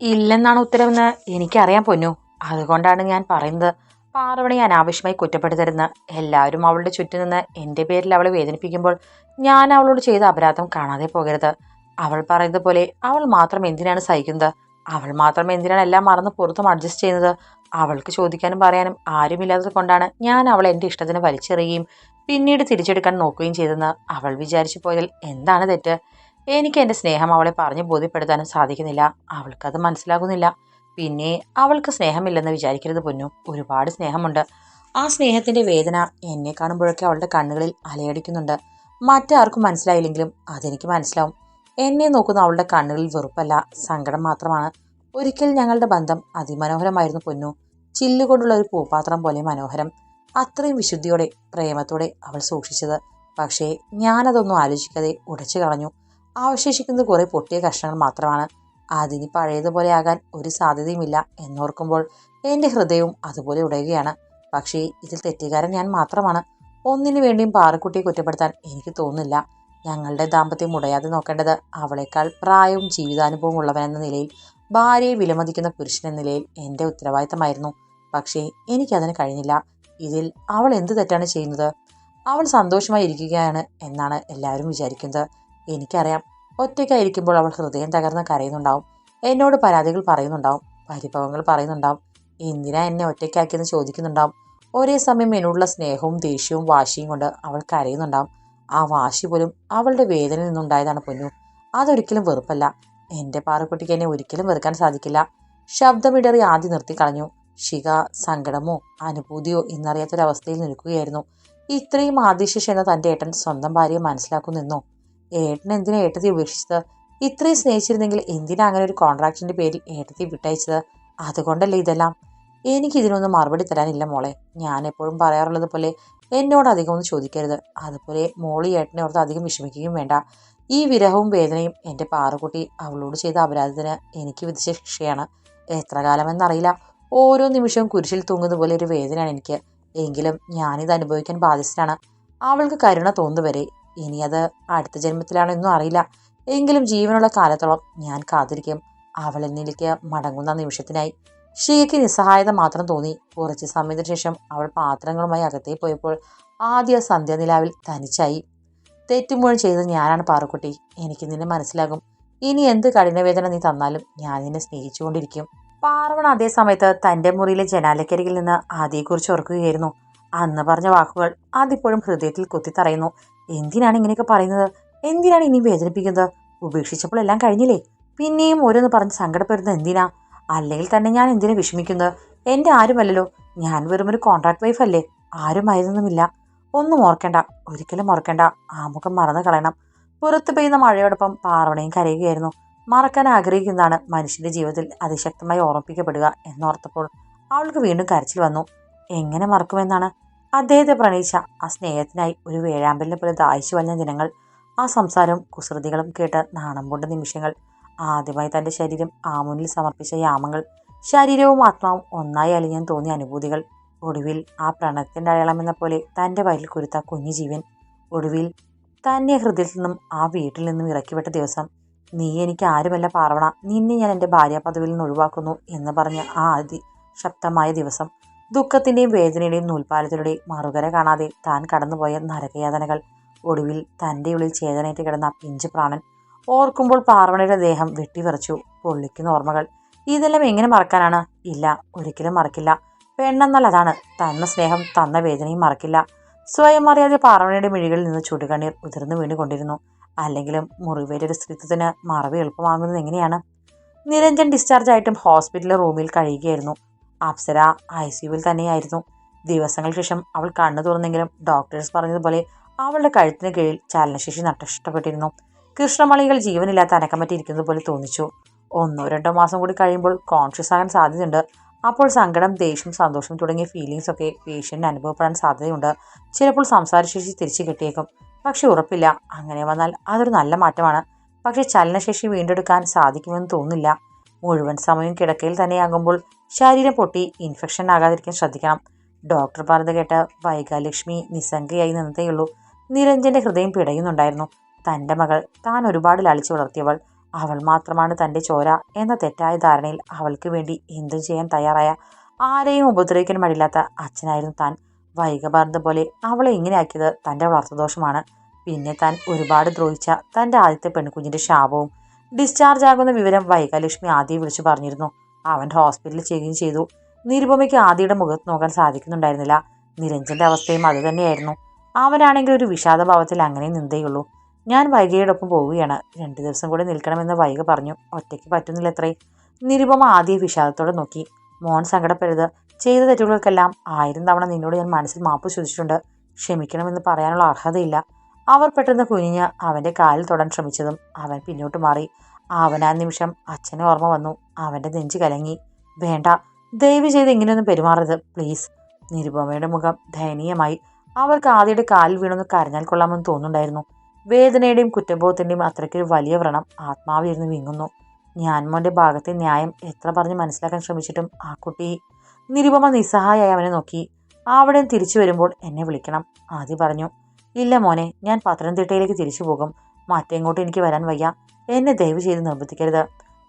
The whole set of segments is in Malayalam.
ഇല്ലെന്നാണ് ഉത്തരവെന്ന് എനിക്കറിയാൻ പൊന്നു. അതുകൊണ്ടാണ് ഞാൻ പറയുന്നത്. പാർവണി അനാവശ്യമായി കുറ്റപ്പെടുത്തരുന്ന് എല്ലാവരും അവളുടെ ചുറ്റും നിന്ന് എന്റെ പേരിൽ അവളെ വേദനിപ്പിക്കുമ്പോൾ ഞാൻ അവളോട് ചെയ്ത അപരാധം കാണാതെ പോകരുത്. അവൾ പറയുന്നത് പോലെ അവൾ മാത്രം എന്തിനാണ് സഹിക്കുന്നത്? അവൾ മാത്രം എന്തിനാണ് എല്ലാം മറന്ന് പുറത്തും അഡ്ജസ്റ്റ് ചെയ്യുന്നത്? അവൾക്ക് ചോദിക്കാനും പറയാനും ആരുമില്ലാത്തത് കൊണ്ടാണ് ഞാൻ അവളെ എന്റെ ഇഷ്ടത്തിന് വലിച്ചെറിയുകയും പിന്നീട് തിരിച്ചെടുക്കാൻ നോക്കുകയും ചെയ്തെന്ന് അവൾ വിചാരിച്ചു പോയതിൽ എന്താണ് തെറ്റ്? എനിക്ക് എന്റെ സ്നേഹം അവളെ പറഞ്ഞ് ബോധ്യപ്പെടുത്താനും സാധിക്കുന്നില്ല. അവൾക്കത് മനസ്സിലാകുന്നില്ല. പിന്നെ അവൾക്ക് സ്നേഹമില്ലെന്ന് വിചാരിക്കരുത് പൊന്നു. ഒരുപാട് സ്നേഹമുണ്ട്. ആ സ്നേഹത്തിന്റെ വേദന എന്നെ കാണുമ്പോഴൊക്കെ അവളുടെ കണ്ണുകളിൽ അലയടിക്കുന്നുണ്ട്. മറ്റാർക്കും മനസ്സിലായില്ലെങ്കിലും അതെനിക്ക് മനസ്സിലാവും. എന്നെ നോക്കുന്ന അവളുടെ കണ്ണുകളിൽ വെറുപ്പല്ല സങ്കടം മാത്രമാണ്. ഒരിക്കൽ ഞങ്ങളുടെ ബന്ധം അതിമനോഹരമായിരുന്നു പൊന്നു. ചില്ലുകൊണ്ടുള്ള ഒരു പൂപാത്രം പോലെ മനോഹരം. അത്രയും വിശുദ്ധിയോടെ പ്രേമത്തോടെ അവൾ സൂക്ഷിച്ചത്. പക്ഷേ ഞാനതൊന്നും ആലോചിക്കാതെ ഉടച്ചു കളഞ്ഞു. അവശേഷിക്കുന്നത് കുറേ പൊട്ടിയ കഷ്ണങ്ങൾ മാത്രമാണ്. അതിന് പഴയതുപോലെ ആകാൻ ഒരു സാധ്യതയുമില്ല എന്നോർക്കുമ്പോൾ എന്റെ ഹൃദയവും അതുപോലെ ഉടയുകയാണ്. പക്ഷേ ഇതിൽ തെറ്റുകാരൻ ഞാൻ മാത്രമാണ്. ഒന്നിനു വേണ്ടിയും പാറക്കുട്ടിയെ കുറ്റപ്പെടുത്താൻ എനിക്ക് തോന്നുന്നില്ല. ഞങ്ങളുടെ ദാമ്പത്യം ഉടയാതെ നോക്കേണ്ടത് അവളെക്കാൾ പ്രായവും ജീവിതാനുഭവവും ഉള്ളവനെന്ന നിലയിൽ ഭാര്യയെ വിലമതിക്കുന്ന പുരുഷൻ എന്ന നിലയിൽ എന്റെ ഉത്തരവാദിത്തമായിരുന്നു. പക്ഷേ എനിക്കതിന് കഴിഞ്ഞില്ല. ഇതിൽ അവൾ എന്ത് തെറ്റാണ് ചെയ്യുന്നത്? അവൾ സന്തോഷമായി ഇരിക്കുകയാണ് എന്നാണ് എല്ലാവരും വിചാരിക്കുന്നത്. എനിക്കറിയാം ഒറ്റയ്ക്കായിരിക്കുമ്പോൾ അവൾ ഹൃദയം തകർന്ന് കരയുന്നുണ്ടാവും. എന്നോട് പരാതികൾ പറയുന്നുണ്ടാവും. പരിഭവങ്ങൾ പറയുന്നുണ്ടാവും. എന്തിനാ എന്നെ ഒറ്റയ്ക്കാക്കിയെന്ന് ചോദിക്കുന്നുണ്ടാവും. ഒരേ സമയം എന്നോടുള്ള സ്നേഹവും ദേഷ്യവും വാശിയും കൊണ്ട് അവൾ കരയുന്നുണ്ടാവും. ആ വാശി പോലും അവളുടെ വേദനയിൽ നിന്നുണ്ടായതാണ് പൊന്നു. അതൊരിക്കലും വെറുപ്പല്ല. എന്റെ പാറക്കുട്ടിക്ക് എന്നെ ഒരിക്കലും വെറുക്കാൻ സാധിക്കില്ല. ശബ്ദമിടറി ആദ്യം നിർത്തി കളഞ്ഞു. ശിഖ സങ്കടമോ അനുഭൂതിയോ എന്നറിയാത്തൊരവസ്ഥയിൽ നിൽക്കുകയായിരുന്നു. ഇത്രയും ആദിശേഷ എന്ന തന്റെ ഏട്ടൻ സ്വന്തം ഭാര്യയെ മനസ്സിലാക്കുന്നെന്നോ ഏട്ടൻ എന്തിനാ ഏട്ടത്തി ഉപേക്ഷിച്ചത്? ഇത്രയും സ്നേഹിച്ചിരുന്നെങ്കിൽ എന്തിനാ അങ്ങനെ ഒരു കോൺട്രാക്ടിന്റെ പേരിൽ ഏട്ടത്തി വിട്ടയച്ചത്? അതുകൊണ്ടല്ലേ ഇതെല്ലാം? എനിക്ക് ഇതിനൊന്നും മറുപടി തരാനില്ല മോളെ. ഞാൻ എപ്പോഴും പറയാറുള്ളത് പോലെ എന്നോട് അധികം ഒന്നും ചോദിക്കരുത്. അതുപോലെ മോളി ഏട്ടനെ ഓർത്ത് അധികം വിഷമിക്കുകയും വേണ്ട. ഈ വിരഹവും വേദനയും എന്റെ പാറുകുട്ടി അവളോട് ചെയ്ത അപരാധത്തിന് എനിക്ക് വിധിച്ച ശിക്ഷയാണ്. എത്ര കാലമെന്നറിയില്ല. ഓരോ നിമിഷവും കുരിശിൽ തൂങ്ങുന്ന പോലെ ഒരു വേദനയാണ് എനിക്ക്. എങ്കിലും ഞാനിത് അനുഭവിക്കാൻ ബാധ്യസ്ഥനാണ്. അവൾക്ക് കരുണ തോന്നുവരെ ഇനി അത് അടുത്ത ജന്മത്തിലാണോ എന്നും അറിയില്ല. എങ്കിലും ജീവനുള്ള കാലത്തോളം ഞാൻ കാത്തിരിക്കും. അവൾ എന്നിലേക്ക് മടങ്ങുന്ന നിമിഷത്തിനായി. ഷീക്ക് നിസ്സഹായത മാത്രം തോന്നി. കുറച്ച് സമയത്തിന് ശേഷം അവൾ പാത്രങ്ങളുമായി അകത്തേ പോയപ്പോൾ ആദ്യ സന്ധ്യാനിലാവിൽ തനിച്ചായി. തെറ്റുമ്പോഴും ചെയ്തത് ഞാനാണ് പാറുക്കുട്ടി. എനിക്ക് നിന്നെ മനസ്സിലാകും. ഇനി എന്ത് കഠിനവേദന നീ തന്നാലും ഞാൻ നിന്നെ സ്നേഹിച്ചുകൊണ്ടിരിക്കും. പാർവണ അതേ സമയത്ത് തന്റെ മുറിയിലെ ജനാലക്കരികിൽ നിന്ന് ആദിയെക്കുറിച്ച് ഓർക്കുകയായിരുന്നു. അന്ന് പറഞ്ഞ വാക്കുകൾ അതിപ്പോഴും ഹൃദയത്തിൽ കുത്തിത്തറയുന്നു. എന്തിനാണ് ഇങ്ങനെയൊക്കെ പറയുന്നത്? എന്തിനാണ് ഇനിയും വേദനിപ്പിക്കുന്നത്? ഉപേക്ഷിച്ചപ്പോൾ എല്ലാം കഴിഞ്ഞില്ലേ? പിന്നെയും ഓരോന്ന് പറഞ്ഞ് സങ്കടപ്പെടുന്നത് എന്തിനാ? അല്ലെങ്കിൽ തന്നെ ഞാൻ എന്തിനാ വിഷമിക്കുന്നത്? എന്റെ ആരുമല്ലല്ലോ. ഞാൻ വെറും ഒരു കോൺട്രാക്ട് വൈഫ് അല്ലേ? ആരുമായിരുന്നുമില്ല ഒന്നും ഓർക്കണ്ട. ഒരിക്കലും ഓർക്കണ്ട ആ മുഖം മറന്നു കളയണം. പുറത്ത് പെയ്യുന്ന മഴയോടൊപ്പം പാർവണയും കരയുകയായിരുന്നു. മറക്കാൻ ആഗ്രഹിക്കുന്നതാണ് മനുഷ്യന്റെ ജീവിതത്തിൽ അതിശക്തമായി ഓർമ്മിപ്പിക്കപ്പെടുക എന്നോർത്തപ്പോൾ അവൾക്ക് വീണ്ടും കരച്ചിൽ വന്നു. എങ്ങനെ മറക്കുമെന്നാണ്? അദ്ദേഹത്തെ പ്രണയിച്ച ആ സ്നേഹത്തിനായി ഒരു വേഴാമ്പലിനെ പോലെ ദാഹിച്ചു വന്ന ദിനങ്ങൾ. ആ സംസാരവും കുസൃതികളും കേട്ട് നാണം കൊണ്ട നിമിഷങ്ങൾ. ആദ്യമായി തന്റെ ശരീരം ആമുനിൽ സമർപ്പിച്ച യാമങ്ങൾ. ശരീരവും ആത്മാവും ഒന്നായി അലിയാൻ തോന്നിയ അനുഭൂതികൾ. ഒടുവിൽ ആ പ്രണയത്തിന്റെ അടയാളമെന്ന പോലെ തന്റെ വയലിൽ കുരുത്ത കുഞ്ഞു ജീവൻ. ഒടുവിൽ തന്നെ ഹൃദയത്തിൽ നിന്നും ആ വീട്ടിൽ നിന്നും ഇറക്കിവിട്ട ദിവസം നീ എനിക്ക് ആരുമല്ല പാർവണ. നിന്നെ ഞാൻ എന്റെ ഭാര്യ പദവിയിൽ നിന്ന് ഒഴിവാക്കുന്നു എന്ന് പറഞ്ഞ ആ അതി ശക്തമായ ദിവസം ദുഃഖത്തിന്റെയും വേദനയുടെയും നൂൽപ്പാലത്തിലൂടെയും മറുകര കാണാതെ താൻ കടന്നുപോയ നരകയാതനകൾ. ഒടുവിൽ തന്റെ ഉള്ളിൽ ചേതനേറ്റ് കിടന്ന പിഞ്ച് പ്രാണൻ ഓർക്കുമ്പോൾ പാർവണയുടെ ദേഹം വെട്ടിവിറച്ചു. പൊള്ളിക്കുന്ന ഓർമ്മകൾ. ഇതെല്ലാം എങ്ങനെ മറക്കാനാണ്? ഇല്ല ഒരിക്കലും മറക്കില്ല. പെണ്ണെന്നാൽ അതാണ്. തന്ന സ്നേഹം തന്ന വേദനയും മറക്കില്ല. സ്വയം അറിയാതെ പാർവണയുടെ മിഴികളിൽ നിന്ന് ചുടുകണ്ണീർ ഉതിർന്നു വീണുകൊണ്ടിരുന്നു. അല്ലെങ്കിലും മുറിവേറ്റൊരു സ്ത്രീത്വത്തിന് മറവി എളുപ്പമാകുന്നത് എങ്ങനെയാണ്? നിരഞ്ജൻ ഡിസ്ചാർജ് ആയിട്ടും ഹോസ്പിറ്റലിലെ റൂമിൽ കഴിയുകയായിരുന്നു. അപ്സര ഐ സിയുവിൽ തന്നെയായിരുന്നു. ദിവസങ്ങൾക്ക് ശേഷം അവൾ കണ്ണു തുറന്നെങ്കിലും ഡോക്ടേഴ്സ് പറഞ്ഞതുപോലെ അവളുടെ കഴുത്തിന് കീഴിൽ ചലനശേഷി നഷ്ടപ്പെട്ടിരുന്നു കൃഷ്ണമണികൾ ജീവനില്ലാത്ത അനക്കം പറ്റിയിരിക്കുന്നത് പോലെ തോന്നിച്ചു. ഒന്നോ രണ്ടോ മാസം കൂടി കഴിയുമ്പോൾ കോൺഷ്യസ് ആകാൻ സാധ്യതയുണ്ട്. അപ്പോൾ സങ്കടം ദേഷ്യം സന്തോഷം തുടങ്ങിയ ഫീലിങ്സ് ഒക്കെ പേഷ്യന്റിന് അനുഭവപ്പെടാൻ സാധ്യതയുണ്ട്. ചിലപ്പോൾ സംസാരശേഷി തിരിച്ചു കിട്ടിയേക്കും. പക്ഷെ ഉറപ്പില്ല. അങ്ങനെ വന്നാൽ അതൊരു നല്ല മാറ്റമാണ്. പക്ഷെ ചലനശേഷി വീണ്ടെടുക്കാൻ സാധിക്കുമെന്ന് തോന്നുന്നില്ല. മുഴുവൻ സമയം കിടക്കയിൽ തന്നെയാകുമ്പോൾ ശരീരം പൊട്ടി ഇൻഫെക്ഷൻ ആകാതിരിക്കാൻ ശ്രദ്ധിക്കണം. ഡോക്ടർ പറഞ്ഞത് കേട്ട വൈകാലക്ഷ്മി നിസ്സംഗയായി നിന്നതേയുള്ളൂ. നിരഞ്ജന്റെ ഹൃദയം പിടയുന്നുണ്ടായിരുന്നു. തന്റെ മകൾ താൻ ഒരുപാട് ലാളിച്ചു വളർത്തിയവൾ. അവൾ മാത്രമാണ് തന്റെ ചോര എന്ന തെറ്റായ ധാരണയിൽ അവൾക്ക് വേണ്ടി എന്തും ചെയ്യാൻ തയ്യാറായ ആരെയും ഉപദ്രവിക്കാൻ മടിയില്ലാത്ത അച്ഛനായിരുന്നു താൻ. വൈകഭാരത പോലെ അവളെ ഇങ്ങനെയാക്കിയത് തന്റെ വളർത്തുദോഷമാണ്. പിന്നെ താൻ ഒരുപാട് ദ്രോഹിച്ച തന്റെ ആദ്യത്തെ പെൺകുഞ്ഞിന്റെ ശാപവും ഡിസ്ചാർജ് ആകുന്ന വിവരം വൈകലക്ഷ്മി ആദ്യം വിളിച്ചു പറഞ്ഞിരുന്നു. അവൻ ഹോസ്പിറ്റലിൽ ചെയ്യുകയും ചെയ്തു. നിരുപമയ്ക്ക് ആദിയുടെ മുഖത്ത് നോക്കാൻ സാധിക്കുന്നുണ്ടായിരുന്നില്ല. നിരഞ്ജന്റെ അവസ്ഥയും അത് തന്നെയായിരുന്നു. അവനാണെങ്കിൽ ഒരു വിഷാദഭാവത്തിൽ അങ്ങനെ നിന്ദയുള്ളൂ ഞാൻ വൈകയോടൊപ്പം പോവുകയാണ്. രണ്ടു ദിവസം കൂടെ നിൽക്കണമെന്ന് വൈക പറഞ്ഞു. ഒറ്റയ്ക്ക് പറ്റുന്നില്ല അത്രേ. നിരുപമ ആദ്യ വിഷാദത്തോടെ നോക്കി. മോൻ സങ്കടപ്പെടരുത്. ചെയ്ത തെറ്റുകൾക്കെല്ലാം ആയിരം തവണ നിന്നോട് ഞാൻ മനസ്സിൽ മാപ്പ് ചോദിച്ചിട്ടുണ്ട് ക്ഷമിക്കണമെന്ന് പറയാനുള്ള അർഹതയില്ല. അവർ പെട്ടെന്ന് കുനിഞ്ഞ് അവന്റെ കാലിൽ തൊടാൻ ശ്രമിച്ചതും അവൻ പിന്നോട്ട് മാറി. അവൻ ആ നിമിഷം അച്ഛനെ ഓർമ്മ വന്നു. അവന്റെ നെഞ്ച് കലങ്ങി. വേണ്ട ദയവ് ചെയ്ത് ഇങ്ങനെയൊന്നും പെരുമാറരുത് പ്ലീസ്. നിരുപമയുടെ മുഖം ദയനീയമായി. അവർക്ക് ആദ്യയുടെ കാലിൽ വീണൊന്ന് കരഞ്ഞാൽ കൊള്ളാമെന്ന് തോന്നുന്നുണ്ടായിരുന്നു. വേദനയുടെയും കുറ്റബോധത്തിന്റെയും അത്രയ്ക്കൊരു വലിയ വ്രണം ആത്മാവിരുന്ന് വിങ്ങുന്നു. ഞാൻ മോന്റെ ഭാഗത്തെ ന്യായം എത്ര പറഞ്ഞ് മനസ്സിലാക്കാൻ ശ്രമിച്ചിട്ടും ആ കുട്ടി നിരുപമ നിസ്സഹായായി അവനെ നോക്കി. അവിടെ തിരിച്ചു വരുമ്പോൾ എന്നെ വിളിക്കണം ആദ്യ പറഞ്ഞു. ഇല്ല മോനെ ഞാൻ പത്തനംതിട്ടയിലേക്ക് തിരിച്ചു പോകും. മറ്റെങ്ങോട്ടും എനിക്ക് വരാൻ വയ്യ. എന്നെ ദയവ് ചെയ്ത് നിർബന്ധിക്കരുത്.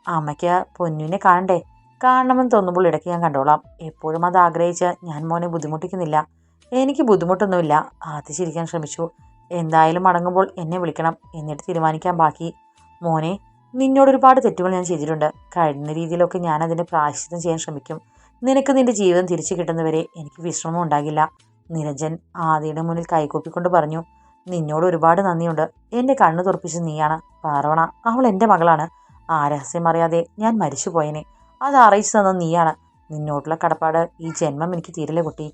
അമ്മയ്ക്ക് പൊന്നുവിനെ കാണണ്ടേ? കാണണമെന്ന് തോന്നുമ്പോൾ ഇടയ്ക്ക് ഞാൻ കണ്ടോളാം. എപ്പോഴും അത് ആഗ്രഹിച്ച് ഞാൻ മോനെ ബുദ്ധിമുട്ടിക്കുന്നില്ല. എനിക്ക് ബുദ്ധിമുട്ടൊന്നുമില്ല. ആദ്യം ശ്രമിച്ചു. എന്തായാലും മടങ്ങുമ്പോൾ എന്നെ വിളിക്കണം. എന്നിട്ട് തീരുമാനിക്കാൻ ബാക്കി. മോനെ നിന്നോട് ഒരുപാട് തെറ്റുകൾ ഞാൻ ചെയ്തിട്ടുണ്ട്. കഴിഞ്ഞ രീതിയിലൊക്കെ ഞാൻ അതിന്റെ പ്രായശ്ചിത്തം ചെയ്യാൻ ശ്രമിക്കും. നിനക്ക് നിന്റെ ജീവിതം തിരിച്ചു കിട്ടുന്നവരെ എനിക്ക് വിശ്രമം ഉണ്ടാകില്ല. നിരഞ്ജൻ ആദിയുടെ മുന്നിൽ കൈകൂപ്പിക്കൊണ്ട് പറഞ്ഞു നിന്നോട് ഒരുപാട് നന്ദിയുണ്ട്. എന്റെ കണ്ണു തുറപ്പിച്ച് നീയാണ് പാർവണ. അവൾ എന്റെ മകളാണ്. ആ രഹസ്യം അറിയാതെ ഞാൻ മരിച്ചു പോയനെ അത് അറിയിച്ചു തന്നത് നീയാണ്. നിന്നോട്ടുള്ള കടപ്പാട് ഈ ജന്മം എനിക്ക് തീരലെ കുട്ടി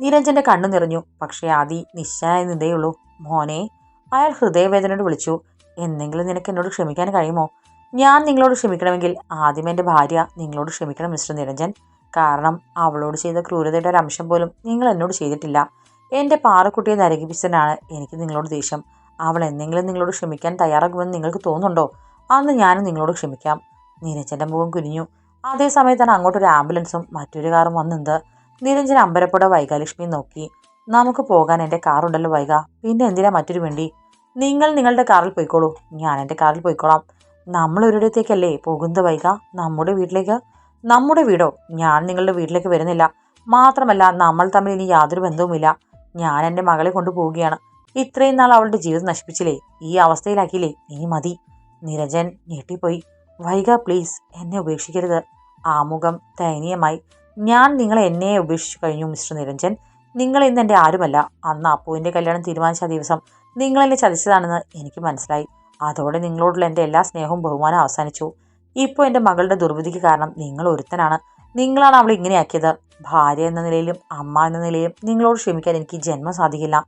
നിരഞ്ജന്റെ കണ്ണു നിറഞ്ഞു. പക്ഷേ ആദി നിശ്ചയായ നിന്നേയുള്ളൂ മോനെ അയാൾ ഹൃദയവേദനയോട് വിളിച്ചു. എന്തെങ്കിലും നിനക്ക് എന്നോട് ക്ഷമിക്കാൻ കഴിയുമോ? ഞാൻ നിങ്ങളോട് ക്ഷമിക്കണമെങ്കിൽ ആദ്യം എന്റെ ഭാര്യ നിങ്ങളോട് ക്ഷമിക്കണം മിസ്റ്റർ നിരഞ്ജൻ. കാരണം അവളോട് ചെയ്ത ക്രൂരതയുടെ ഒരു അംശം പോലും നിങ്ങൾ എന്നോട് ചെയ്തിട്ടില്ല. എന്റെ പാറക്കുട്ടിയെ നരകിപ്പിച്ചതിനാണ് എനിക്ക് നിങ്ങളോട് ദേഷ്യം. അവൾ എന്തെങ്കിലും നിങ്ങളോട് ക്ഷമിക്കാൻ തയ്യാറാകുമെന്ന് നിങ്ങൾക്ക് തോന്നുന്നുണ്ടോ? അന്ന് ഞാനും നിങ്ങളോട് ക്ഷമിക്കാം. നിരഞ്ജന്റെ മുഖം കുനിഞ്ഞു. അതേ സമയത്താണ് അങ്ങോട്ടൊരു ആംബുലൻസും മറ്റൊരു കാറും വന്നത് നിരഞ്ജൻ അമ്പരപ്പോടെ വൈകാലക്ഷ്മിയെ നോക്കി. നമുക്ക് പോകാൻ എന്റെ കാറുണ്ടല്ലോ വൈക. പിന്നെ എന്തിനാ മറ്റൊരു വേണ്ടി? നിങ്ങൾ നിങ്ങളുടെ കാറിൽ പോയിക്കോളൂ. ഞാൻ എന്റെ കാറിൽ പോയിക്കോളാം. നമ്മൾ ഒരിടത്തേക്കല്ലേ പോകുന്നത് വൈക? നമ്മുടെ വീട്ടിലേക്ക് നമ്മുടെ വീടോ? ഞാൻ നിങ്ങളുടെ വീട്ടിലേക്ക് വരുന്നില്ല. മാത്രമല്ല നമ്മൾ തമ്മിൽ ഇനി യാതൊരു ബന്ധവുമില്ല. ഞാൻ എന്റെ മകളെ കൊണ്ടുപോവുകയാണ്. ഇത്രയും നാൾ അവളുടെ ജീവിതം നശിപ്പിച്ചില്ലേ? ഈ അവസ്ഥയിലാക്കിയില്ലേ? ഇനി മതി. നിരഞ്ജൻ ഞെട്ടിപ്പോയി. വൈക പ്ലീസ് എന്നെ ഉപേക്ഷിക്കരുത്. ആമുഖം ദയനീയമായി. ഞാൻ നിങ്ങളെ എന്നെ ഉപേക്ഷിച്ചു കഴിഞ്ഞു മിസ്റ്റർ നിരഞ്ജൻ. നിങ്ങൾ ഇന്ന് എന്റെ ആരുമല്ല. അന്ന് അപ്പുവിന്റെ കല്യാണം തീരുമാനിച്ച ദിവസം നിങ്ങളെന്നെ ചതിച്ചതാണെന്ന് എനിക്ക് മനസ്സിലായി. അതോടെ നിങ്ങളോടുള്ള എന്റെ എല്ലാ സ്നേഹവും ബഹുമാനം അവസാനിച്ചു. ഇപ്പോൾ എന്റെ മകളുടെ ദുർവിധിക്ക് കാരണം നിങ്ങൾ ഒരുത്തനാണ്. നിങ്ങളാണ് അവളെ ഇങ്ങനെയാക്കിയത്. ഭാര്യ എന്ന നിലയിലും അമ്മ എന്ന നിലയിലും നിങ്ങളോട് ക്ഷമിക്കാൻ എനിക്ക് ജന്മം സാധിക്കില്ല.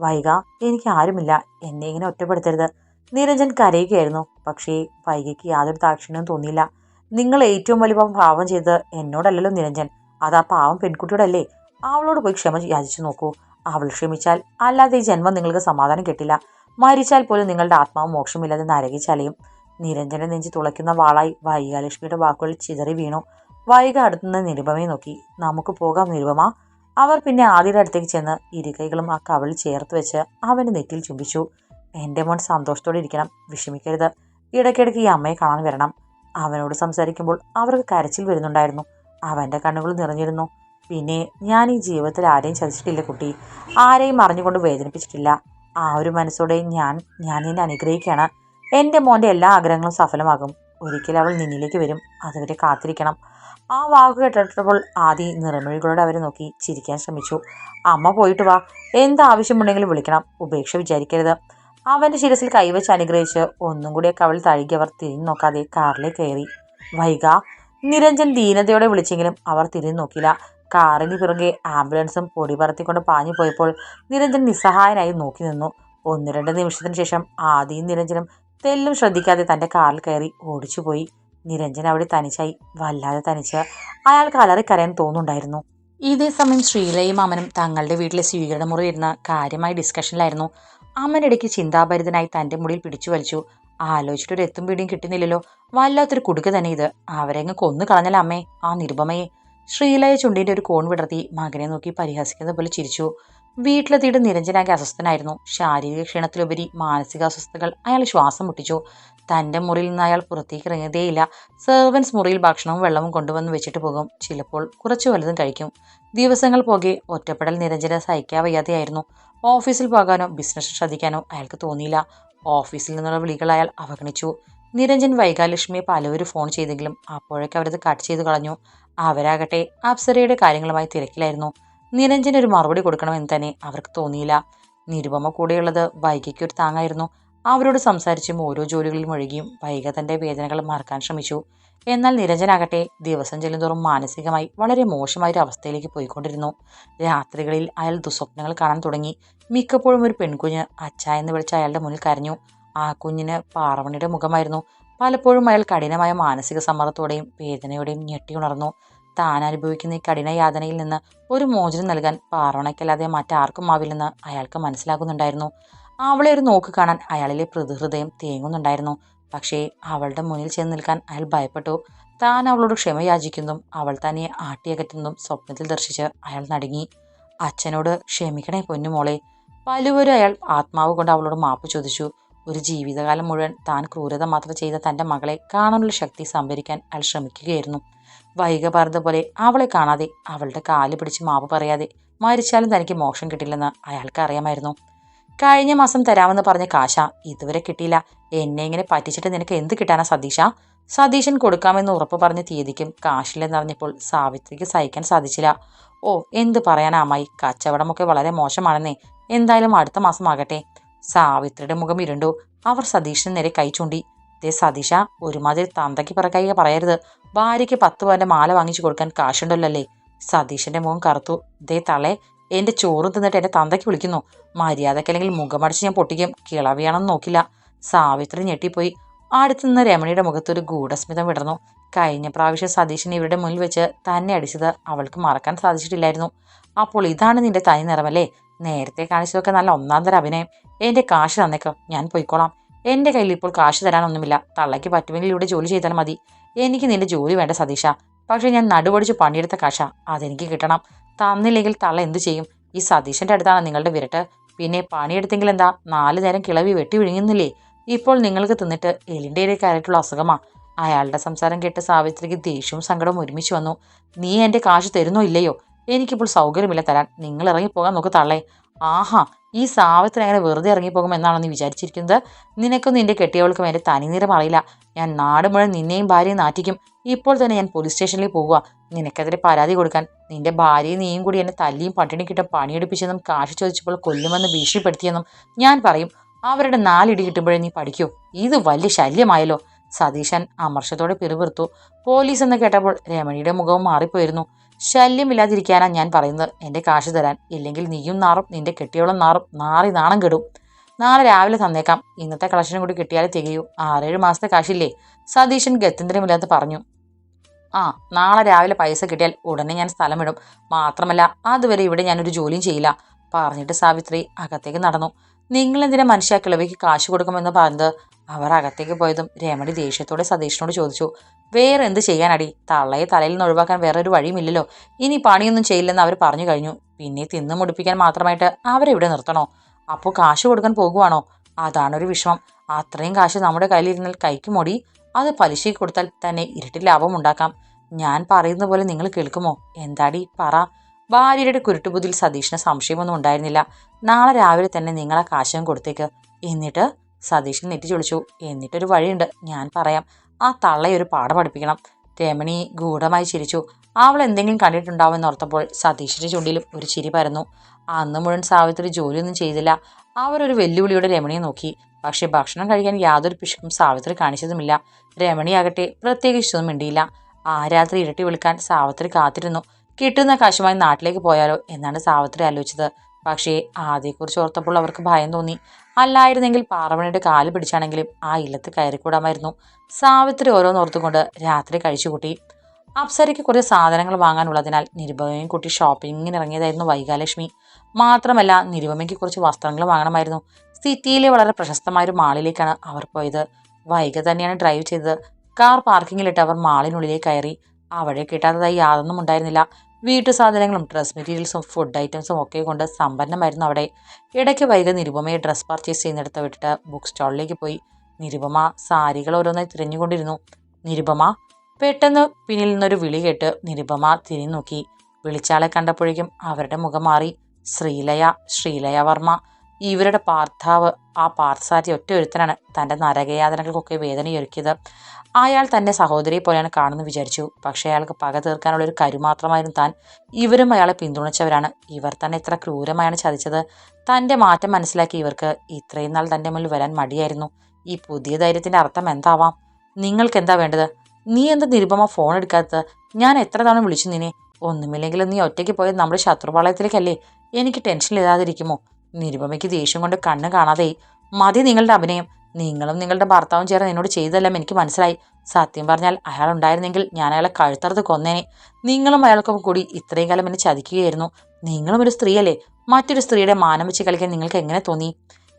വൈക എനിക്ക് ആരുമില്ല. എന്നെ ഇങ്ങനെ ഒറ്റപ്പെടുത്തരുത്. നിരഞ്ജൻ കരയുകയായിരുന്നു. പക്ഷേ വൈകയ്ക്ക് യാതൊരു താക്ഷണ്യവും തോന്നിയില്ല. നിങ്ങൾ ഏറ്റവും വലിയ പാവം ചെയ്തത് എന്നോടല്ലല്ലോ നിരഞ്ജൻ. അത് ആ പാവം പെൺകുട്ടിയോടല്ലേ? അവളോട് പോയി ക്ഷമ യാചിച്ചു നോക്കൂ. അവൾ ക്ഷമിച്ചാൽ അല്ലാതെ ഈ ജന്മം നിങ്ങൾക്ക് സമാധാനം കിട്ടില്ല. മരിച്ചാൽ പോലും നിങ്ങളുടെ ആത്മാവ് മോക്ഷമില്ലാതെ നരകിച്ചലയും നിരഞ്ജനെ നെഞ്ചി തുളയ്ക്കുന്ന വാളായി വൈകാലക്ഷ്മിയുടെ വാക്കുകൾ ചിതറി വീണു. വൈക അടുത്തുനിന്ന് നിരുപമയെ നോക്കി. നമുക്ക് പോകാം നിരുപമ. അവർ പിന്നെ ആദ്യയുടെ അടുത്തേക്ക് ചെന്ന് ഇരുകൈകളും ആ കവളിൽ ചേർത്ത് വെച്ച് അവന്റെ നെറ്റിൽ ചുംബിച്ചു. എന്റെ മോൻ സന്തോഷത്തോടെ ഇരിക്കണം. വിഷമിക്കരുത്. ഇടയ്ക്കിടയ്ക്ക് ഈ അമ്മയെ കാണാൻ വരണം. അവനോട് സംസാരിക്കുമ്പോൾ അവർക്ക് കരച്ചിൽ വരുന്നുണ്ടായിരുന്നു. അവന്റെ കണ്ണുകൾ നിറഞ്ഞിരുന്നു. പിന്നെ ഞാൻ ഈ ജീവിതത്തിൽ ആരെയും ചതിച്ചിട്ടില്ല കുട്ടി. ആരെയും അറിഞ്ഞുകൊണ്ട് വേദനിപ്പിച്ചിട്ടില്ല. ആ ഒരു മനസ്സോടെ ഞാൻ ഞാൻ നിന്നെ അനുഗ്രഹിക്കുകയാണ്. എന്റെ മോന്റെ എല്ലാ ആഗ്രഹങ്ങളും സഫലമാകും. ഒരിക്കൽ അവൾ നിന്നിലേക്ക് വരും. അതുവരെ കാത്തിരിക്കണം. ആ വാക്ക് കേട്ടപ്പോൾ ആദി നിറമൊഴികളോട് അവരെ നോക്കി ചിരിക്കാൻ ശ്രമിച്ചു. അമ്മ പോയിട്ട് വാ. എന്താവശ്യമുണ്ടെങ്കിലും വിളിക്കണം. ഉപേക്ഷ വിചാരിക്കരുത്. അവന്റെ ശിരസിൽ കൈവച്ച് അനുഗ്രഹിച്ച് ഒന്നും കൂടി കവൾ തഴുകി അവർ തിരിഞ്ഞു നോക്കാതെ കാറിലേക്ക് കയറി. വൈക നിരഞ്ജൻ ദീനതയോടെ വിളിച്ചെങ്കിലും അവർ തിരിഞ്ഞു നോക്കില്ല കാറിന് പിറകെ ആംബുലൻസും പൊടി പറത്തിക്കൊണ്ട് പാഞ്ഞു പോയപ്പോൾ നിരഞ്ജൻ നിസ്സഹായനായി നോക്കി നിന്നു. ഒന്ന് രണ്ട് നിമിഷത്തിന് ശേഷം ആദിയും നിരഞ്ജനും തെല്ലും ശ്രദ്ധിക്കാതെ തന്റെ കാറിൽ കയറി ഓടിച്ചുപോയി. നിരഞ്ജൻ അവിടെ തനിച്ചായി. വല്ലാതെ തനിച്ച്. അയാൾക്ക് അലറിക്കരയാൻ തോന്നുന്നുണ്ടായിരുന്നു. ഇതേ സമയം ശ്രീലയും അമനും തങ്ങളുടെ വീട്ടിലെ സ്വീകരണ മുറി ഇരുന്ന കാര്യമായ ഡിസ്കഷനിലായിരുന്നു അമ്മനിടയ്ക്ക് ചിന്താഭരിതനായി തന്റെ മുടിയിൽ പിടിച്ചു വലിച്ചു. ആലോചിച്ചിട്ടൊരു എത്തും പിടിയും കിട്ടുന്നില്ലല്ലോ. വല്ലാത്തൊരു കുടുക്ക് തന്നെ ഇത്. അവരെങ്ങ് കൊന്നു കളഞ്ഞല്ല അമ്മേ ആ നിരുപമയെ. ശ്രീലയ ചുണ്ടിന്റെ ഒരു കോൺ വിടർത്തി മകനെ നോക്കി പരിഹസിക്കുന്ന പോലെ ചിരിച്ചു. വീട്ടിലെത്തിയിട്ട് നിരഞ്ജനാകെ അസ്വസ്ഥനായിരുന്നു. ശാരീരിക ക്ഷീണത്തിലുപരി മാനസിക അസ്വസ്ഥതകൾ അയാൾ ശ്വാസം മുട്ടിച്ചു. തന്റെ മുറിയിൽ നിന്ന് അയാൾ പുറത്തേക്ക് ഇറങ്ങിയതേയില്ല സെർവൻസ് മുറിയിൽ ഭക്ഷണവും വെള്ളവും കൊണ്ടുവന്ന് വെച്ചിട്ട് പോകും. ചിലപ്പോൾ കുറച്ച് വലുതും കഴിക്കും. ദിവസങ്ങൾ പോകെ ഒറ്റപ്പെടൽ നിരഞ്ജന സഹിക്കാൻ വയ്യാതെയായിരുന്നു. ഓഫീസിൽ പോകാനോ ബിസിനസ് ശ്രദ്ധിക്കാനോ അയാൾക്ക് തോന്നിയില്ല. ഓഫീസിൽ നിന്നുള്ള വിളികൾ അയാൾ അവഗണിച്ചു. നിരഞ്ജൻ വൈകാലക്ഷ്മിയെ പലവരും ഫോൺ ചെയ്തെങ്കിലും അപ്പോഴേക്ക് അവരത് കട്ട് ചെയ്ത് കളഞ്ഞു. അവരാകട്ടെ അപ്സരയുടെ കാര്യങ്ങളുമായി തിരക്കിലായിരുന്നു. നിരഞ്ജൻ ഒരു മറുപടി കൊടുക്കണമെന്ന് തന്നെ അവർക്ക് തോന്നിയില്ല. നിരുപമ കൂടെയുള്ളത് വൈകയ്ക്ക് ഒരു താങ്ങായിരുന്നു. അവരോട് സംസാരിച്ചും ഓരോ ജോലികളിലും ഒഴുകിയും വൈക തന്റെ വേദനകൾ മറക്കാൻ ശ്രമിച്ചു. എന്നാൽ നിരഞ്ജനാകട്ടെ ദിവസം ചെല്ലുന്തോറും മാനസികമായി വളരെ മോശമായൊരു അവസ്ഥയിലേക്ക് പോയിക്കൊണ്ടിരുന്നു. രാത്രികളിൽ അയാൾ ദുസ്വപ്നങ്ങൾ കാണാൻ തുടങ്ങി. മിക്കപ്പോഴും ഒരു പെൺകുഞ്ഞ് അച്ഛ എന്ന് വിളിച്ച അയാളുടെ മുന്നിൽ കരഞ്ഞു. ആ കുഞ്ഞിന് പാറവണിയുടെ മുഖമായിരുന്നു. പലപ്പോഴും അയാൾ കഠിനമായ മാനസിക സമ്മർദ്ദത്തോടെയും വേദനയോടെയും ഞെട്ടിയുണർന്നു താൻ അനുഭവിക്കുന്ന ഈ കഠിന യാതനയിൽ നിന്ന് ഒരു മോചനം നൽകാൻ പാറോണയ്ക്കല്ലാതെ മറ്റാർക്കും ആവില്ലെന്ന് അയാൾക്ക് മനസ്സിലാകുന്നുണ്ടായിരുന്നു. അവളെ ഒരു നോക്ക് കാണാൻ അയാളിലെ പ്രതിഹൃദയം തേങ്ങുന്നുണ്ടായിരുന്നു. പക്ഷേ അവളുടെ മുന്നിൽ ചെന്ന് നിൽക്കാൻ അയാൾ ഭയപ്പെട്ടു. താൻ അവളോട് ക്ഷമ യാചിക്കുന്നതും അവൾ തന്നെ ആട്ടിയകറ്റുന്നതും സ്വപ്നത്തിൽ ദർശിച്ച് അയാൾ നടുങ്ങി. അച്ഛനോട് ക്ഷമിക്കണേ പൊന്നുമോളെ. പലുവരും അയാൾ ആത്മാവ് കൊണ്ട് അവളോട് മാപ്പ് ചോദിച്ചു. ഒരു ജീവിതകാലം മുഴുവൻ താൻ ക്രൂരത മാത്രം ചെയ്ത തന്റെ മകളെ കാണാനുള്ള ശക്തി സംഭരിക്കാൻ അയാൾ ശ്രമിക്കുകയായിരുന്നു. വൈക പോലെ അവളെ കാണാതെ അവളുടെ കാൽ പിടിച്ച് മാപ്പ് പറയാതെ മരിച്ചാലും തനിക്ക് മോക്ഷം കിട്ടില്ലെന്ന് അയാൾക്ക് അറിയാമായിരുന്നു. കഴിഞ്ഞ മാസം തരാമെന്ന് പറഞ്ഞ കാശ ഇതുവരെ കിട്ടിയില്ല. എന്നെ ഇങ്ങനെ പറ്റിച്ചിട്ട് നിനക്ക് എന്ത് കിട്ടാനാ സതീഷ? സതീശൻ കൊടുക്കാമെന്ന് ഉറപ്പ് പറഞ്ഞ തീയതിക്കും കാശില്ലെന്നറിഞ്ഞപ്പോൾ സാവിത്രിക്ക് സഹിക്കാൻ സാധിച്ചില്ല. ഓ എന്ത് പറയാനാ കച്ചവടമൊക്കെ വളരെ മോശമാണെന്നേ. എന്തായാലും അടുത്ത മാസം ആകട്ടെ. സാവിത്രിയുടെ മുഖം ഇരുണ്ടു. അവർ സതീഷിന് നേരെ കൈ ചൂണ്ടി ദേ സതീഷ ഒരുമാതിരി തന്തയ്ക്ക് പിറക്കായി പറയരുത്. ഭാര്യയ്ക്ക് പത്ത് പവന്റെ മാല വാങ്ങിച്ചു കൊടുക്കാൻ കാശുണ്ടല്ലോ അല്ലേ? സതീഷിന്റെ മുഖം കറുത്തു. ദേ തളെ എന്റെ ചോറ് തിന്നിട്ട് എന്റെ തന്തയ്ക്ക് വിളിക്കുന്നു. മര്യാദക്കല്ലെങ്കിൽ മുഖമടിച്ച് ഞാൻ പൊട്ടിക്കും. കിളവിയാണെന്ന് നോക്കില്ല. സാവിത്രി ഞെട്ടിപ്പോയി. അടുത്തു നിന്ന് രമണിയുടെ മുഖത്തൊരു ഗൂഢസ്മിതം വിടർന്നു. കഴിഞ്ഞ പ്രാവശ്യം സതീശൻ ഇവരുടെ മുന്നിൽ വെച്ച് തന്നെ അടിച്ചത് അവൾക്ക് മറക്കാൻ സാധിച്ചിട്ടില്ലായിരുന്നു. അപ്പോൾ ഇതാണ് നിന്റെ തനി നിറമല്ലേ? നേരത്തെ കാണിച്ചതൊക്കെ നല്ല ഒന്നാം തരം അഭിനയം. എന്റെ കാശ് തന്നേക്കോ. ഞാൻ പോയിക്കോളാം. എന്റെ കയ്യിൽ ഇപ്പോൾ കാശ് തരാനൊന്നുമില്ല. തള്ളയ്ക്ക് പറ്റുമെങ്കിൽ ഇവിടെ ജോലി ചെയ്താൽ മതി. എനിക്ക് നിന്റെ ജോലി വേണ്ട സതീഷ. പക്ഷേ ഞാൻ നടുപടിച്ച് പണിയെടുത്ത കാശ. അതെനിക്ക് കിട്ടണം. തന്നില്ലെങ്കിൽ തള്ള എന്തു ചെയ്യും? ഈ സതീശന്റെ അടുത്താണ് നിങ്ങളുടെ വിരട്ട്. പിന്നെ പണിയെടുത്തെങ്കിൽ എന്താ? നാല് നേരം കിളവി വെട്ടി വിഴുങ്ങുന്നില്ലേ? ഇപ്പോൾ നിങ്ങൾക്ക് തിന്നിട്ട് എലിന്റെ കയറിയിട്ടുള്ള അസുഖമാ. അയാളുടെ സംസാരം കേട്ട് സാവിത്രിക്ക് ദേഷ്യവും സങ്കടവും ഒരുമിച്ച് വന്നു. നീ എന്റെ കാശ് തരുന്നോ ഇല്ലയോ? എനിക്കിപ്പോൾ സൗകര്യമില്ല തരാൻ. നിങ്ങൾ ഇറങ്ങിപ്പോകാൻ നോക്ക് തള്ളേ. ആഹാ ഈ സാവത്തിന് അങ്ങനെ വെറുതെ ഇറങ്ങിപ്പോകും എന്നാണോ നീ വിചാരിച്ചിരിക്കുന്നത്? നിനക്കും നിന്റെ കെട്ടിയവൾക്കും എന്റെ തനിനിറം അറിയില്ല. ഞാൻ നാട് മുഴുവൻ നിന്നെയും ഭാര്യയും നാറ്റിക്കും. ഇപ്പോൾ തന്നെ ഞാൻ പോലീസ് സ്റ്റേഷനിൽ പോകുക നിനക്കെതിരെ പരാതി കൊടുക്കാൻ നിന്റെ ഭാര്യയും നീയും കൂടി എന്നെ തല്ലിയും പട്ടിണി കിട്ടും പണിയെടുപ്പിച്ചെന്നും കാശ് ചോദിച്ചപ്പോൾ കൊല്ലുമെന്ന് ഭീഷണിപ്പെടുത്തിയെന്നും ഞാൻ പറയും. അവരുടെ നാലിടി കിട്ടുമ്പോഴേ നീ പഠിക്കൂ. ഇത് വലിയ ശല്യമായല്ലോ. സതീശൻ അമർഷത്തോടെ പിറുപിറുത്തു. പോലീസ് എന്ന് കേട്ടപ്പോൾ രമണിയുടെ മുഖവും മാറിപ്പോയിരുന്നു. ശല്യമില്ലാതിരിക്കാനാ ഞാൻ പറയുന്നത്. എന്റെ കാശ് തരാൻ. ഇല്ലെങ്കിൽ നീയും നാറും നിന്റെ കെട്ടിയോളം നാറും. നാറി നാണം കെടും. നാളെ രാവിലെ തന്നേക്കാം. ഇന്നത്തെ കളക്ഷനും കൂടി കിട്ടിയാലേ തികയൂ. ആറേഴ് മാസത്തെ കാശില്ലേ? സതീശൻ ഗത്യന്തരമില്ലാതെ പറഞ്ഞു. ആ നാളെ രാവിലെ പൈസ കിട്ടിയാൽ ഉടനെ ഞാൻ സ്ഥലം വിടും മാത്രമല്ല അതുവരെ ഇവിടെ ഞാനൊരു ജോലിയും ചെയ്യില്ല. പറഞ്ഞിട്ട് സാവിത്രി അകത്തേക്ക് നടന്നു. നിങ്ങളെന്തിനാ മനുഷ്യ കിളവിക്ക് കാശ് കൊടുക്കുമെന്ന് പറഞ്ഞത്? അവർ അകത്തേക്ക് പോയതും രമണി ദേഷ്യത്തോടെ സതീഷിനോട് ചോദിച്ചു വേറെ എന്ത് ചെയ്യാനടി? തള്ളയെ തലയിൽ നിന്ന് ഒഴിവാക്കാൻ വേറൊരു വഴിയുമില്ലല്ലോ. ഇനി പണിയൊന്നും ചെയ്യില്ലെന്ന് അവർ പറഞ്ഞു കഴിഞ്ഞു. പിന്നെ തിന്നു മുടിപ്പിക്കാൻ മാത്രമായിട്ട് അവരെവിടെ നിർത്തണോ? അപ്പോൾ കാശ് കൊടുക്കാൻ പോകുവാണോ? അതാണൊരു വിഷമം. അത്രയും കാശ് നമ്മുടെ കയ്യിലിരുന്നാൽ കൈക്ക് മുടി അത് പലിശയ്ക്ക് കൊടുത്താൽ തന്നെ ഇരട്ടി ലാഭം ഉണ്ടാക്കാം. ഞാൻ പറയുന്ന പോലെ നിങ്ങൾ കേൾക്കുമോ? എന്താടി? പറ. ഭാര്യയുടെ കുരുട്ടുബുദ്ധിയിൽ സതീഷിന് സംശയമൊന്നും ഉണ്ടായിരുന്നില്ല. നാളെ രാവിലെ തന്നെ നിങ്ങളെ കാശം കൊടുത്തേക്ക്. എന്നിട്ട്? സതീശൻ നെറ്റി ചൊളിച്ചു. എന്നിട്ടൊരു വഴിയുണ്ട്. ഞാൻ പറയാം. ആ തള്ളയൊരു പാഠം പഠിപ്പിക്കണം. രമണി ഗൂഢമായി ചിരിച്ചു. അവൾ എന്തെങ്കിലും കണ്ടിട്ടുണ്ടാവുമെന്ന് ഓർത്തപ്പോൾ സതീഷിന്റെ ചുണ്ടിലും ഒരു ചിരി പരന്നു. അന്ന് മുഴുവൻ സാവിത്രി ജോലിയൊന്നും ചെയ്തില്ല. അവരൊരു വെല്ലുവിളിയോടെ രമണിയെ നോക്കി. പക്ഷേ ഭക്ഷണം കഴിക്കാൻ യാതൊരു പിശുക്കും സാവിത്രി കാണിച്ചതുമില്ല. രമണിയാകട്ടെ പ്രത്യേകിച്ചൊന്നും മിണ്ടിയില്ല. ആ രാത്രി ഇരട്ടി വിളിക്കാൻ സാവിത്രി കാത്തിരുന്നു. കിട്ടുന്ന കാശുമായി നാട്ടിലേക്ക് പോയാലോ? എന്നാണ് സാവിത്രി ആലോചിച്ചത്. പക്ഷേ ആദ്യയെക്കുറിച്ച് ഓർത്തപ്പോൾ അവർക്ക് ഭയം തോന്നി. അല്ലായിരുന്നെങ്കിൽ പാറവണിയുടെ കാൽ പിടിച്ചാണെങ്കിലും ആ ഇല്ലത്ത് കയറിക്കൂടാമായിരുന്നു. സാവിത്രി ഓരോന്നോർത്തുകൊണ്ട് രാത്രി കഴിച്ചു കഴിച്ചുകൂട്ടി അപ്സരയ്ക്ക് കുറേ സാധനങ്ങൾ വാങ്ങാനുള്ളതിനാൽ നിരുപമയും കുട്ടി ഷോപ്പിങ്ങിന് ഇറങ്ങിയതായിരുന്നു വൈകാലക്ഷ്മി. മാത്രമല്ല നിരുപമയ്ക്ക് കുറച്ച് വസ്ത്രങ്ങൾ വാങ്ങണമായിരുന്നു. സിറ്റിയിലെ വളരെ പ്രശസ്തമായ ഒരു മാളിലേക്കാണ് അവർ പോയത്. വൈക തന്നെയാണ് ഡ്രൈവ് ചെയ്തത്. കാർ പാർക്കിങ്ങിലിട്ട് അവർ മാളിനുള്ളിലേക്ക് കയറി. അവിടെ കിട്ടാത്തതായി യാതൊന്നും ഉണ്ടായിരുന്നില്ല. വീട്ടു സാധനങ്ങളും ഡ്രസ് മെറ്റീരിയൽസും ഫുഡ് ഐറ്റംസും ഒക്കെ കൊണ്ട് സമ്പന്നമായിരുന്നു അവിടെ. ഇടയ്ക്ക് വൈകി നിരുപമയെ ഡ്രസ് പർച്ചേസ് ചെയ്യുന്നിടത്ത് വിട്ടിട്ട് ബുക്ക് സ്റ്റാളിലേക്ക് പോയി. നിരുപമ സാരികൾ ഓരോന്നായി തിരഞ്ഞുകൊണ്ടിരുന്നു. നിരുപമ പെട്ടെന്ന് പിന്നിൽ നിന്നൊരു വിളി കേട്ട് നിരുപമ തിരിഞ്ഞു നോക്കി വിളിച്ചാളെ കണ്ടപ്പോഴേക്കും അവരുടെ മുഖം മാറി. ശ്രീലയ ശ്രീലയ വർമ്മ. ഇവരുടെ പാർത്ഥാവ് ആ പാർസാറ്റി ഒറ്റ ഒരുത്തനാണ് തന്റെ നരകയാതനകൾക്കൊക്കെ വേദനയൊരുക്കിയത് അയാൾ തന്റെ സഹോദരിയെ പോലെയാണ് കാണുന്നത് വിചാരിച്ചു. പക്ഷേ അയാൾക്ക് പക തീർക്കാനുള്ള ഒരു കരു മാത്രമായിരുന്നു താൻ. ഇവരും അയാളെ പിന്തുണച്ചവരാണ്. ഇവർ തന്നെ ഇത്ര ക്രൂരമായാണ് ചതിച്ചത്. തന്റെ മാറ്റം മനസ്സിലാക്കി ഇവർക്ക് ഇത്രയും നാൾ തന്റെ മുന്നിൽ വരാൻ മടിയായിരുന്നു. ഈ പുതിയ ധൈര്യത്തിന്റെ അർത്ഥം എന്താവാം? നിങ്ങൾക്ക് എന്താ വേണ്ടത്? നീ എന്ത് നിരുപമ ഫോൺ എടുക്കാത്തത്? ഞാൻ എത്ര തവണ വിളിച്ചു നിന്നെ? ഒന്നുമില്ലെങ്കിലും നീ ഒറ്റയ്ക്ക് പോയത് നമ്മുടെ ശത്രുപാളയത്തിലേക്കല്ലേ? എനിക്ക് ടെൻഷൻ ഇല്ലാതിരിക്കുമോ നിരുപമയ്ക്ക് ദേഷ്യം കൊണ്ട് കണ്ണ് കാണാതെ മതി നിങ്ങളുടെ അഭിനയം. നിങ്ങളും നിങ്ങളുടെ ഭർത്താവും ചേർന്ന് എന്നോട് ചെയ്തതെല്ലാം എനിക്ക് മനസ്സിലായി. സത്യം പറഞ്ഞാൽ അയാൾ ഉണ്ടായിരുന്നെങ്കിൽ ഞാൻ അയാളെ കഴുത്തറുത്ത് കൊന്നേനെ. നിങ്ങളും അയാൾക്കൊപ്പം കൂടി ഇത്രയും കാലം എന്നെ ചതിക്കുകയായിരുന്നു. നിങ്ങളും ഒരു സ്ത്രീയല്ലേ? മറ്റൊരു സ്ത്രീയുടെ മാനം വെച്ച് കളിക്കാൻ നിങ്ങൾക്ക് എങ്ങനെ തോന്നി?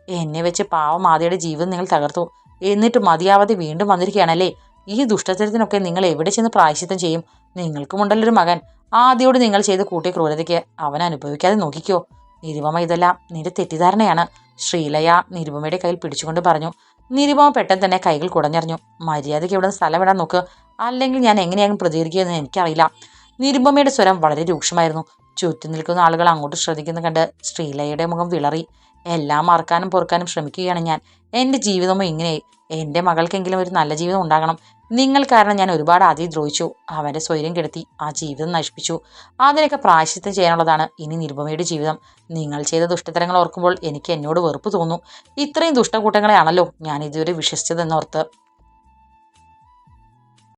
എന്നെ വെച്ച് പാവം ആദ്യയുടെ ജീവിതം നിങ്ങൾ തകർത്തു. എന്നിട്ട് മതിയാവാതെ വീണ്ടും വന്നിരിക്കുകയാണല്ലേ? ഈ ദുഷ്ടത്തരത്തിനൊക്കെ നിങ്ങൾ എവിടെ ചെന്ന് പ്രായശിത്തം ചെയ്യും? നിങ്ങൾക്കുമുണ്ടല്ലൊരു മകൻ. ആദ്യോട് നിങ്ങൾ ചെയ്ത് കൂട്ടിയ ക്രൂരതയ്ക്ക് അവൻ അനുഭവിക്കാതെ നോക്കിക്കോ. നിരുപമ ഇതെല്ലാം നിന്റെ തെറ്റിദ്ധാരണയാണ്. ശ്രീലയ നിരുപമയുടെ കയ്യിൽ പിടിച്ചുകൊണ്ട് പറഞ്ഞു നിരുപമ പെട്ടെന്ന് തന്നെ കൈകൾ കുടഞ്ഞറിഞ്ഞു. മര്യാദയ്ക്ക് ഇവിടെ സ്ഥലം വിടാൻ നോക്ക്. അല്ലെങ്കിൽ ഞാൻ എങ്ങനെയാകും പ്രതികരിക്കുകയെന്ന് എനിക്കറിയില്ല. നിരുപമയുടെ സ്വരം വളരെ രൂക്ഷമായിരുന്നു. ചുറ്റും നിൽക്കുന്ന ആളുകൾ അങ്ങോട്ട് ശ്രദ്ധിക്കുന്ന കണ്ട് ശ്രീലയുടെ മുഖം വിളറി. എല്ലാം മറക്കാനും പൊറുക്കാനും ശ്രമിക്കുകയാണ് ഞാൻ. എന്റെ ജീവിതമോ ഇങ്ങനെയായി. എന്റെ മകൾക്കെങ്കിലും ഒരു നല്ല ജീവിതം ഉണ്ടാകണം. നിങ്ങൾ കാരണം ഞാൻ ഒരുപാട് ആദ്യം ദ്രോഹിച്ചു. അവന്റെ സ്വൈര്യം കെടുത്തി ആ ജീവിതം നശിപ്പിച്ചു. അതിനൊക്കെ പ്രായശ്ചിത്തം ചെയ്യാനുള്ളതാണ് ഇനി നിരുപമയുടെ ജീവിതം. നിങ്ങൾ ചെയ്ത ദുഷ്ടതരങ്ങൾ ഓർക്കുമ്പോൾ എനിക്ക് എന്നോട് വെറുപ്പ് തോന്നുന്നു ഇത്രയും ദുഷ്ടകൂട്ടങ്ങളെയാണല്ലോ ഞാൻ ഇതുവരെ വിശ്വസിച്ചതെന്നോർത്ത്.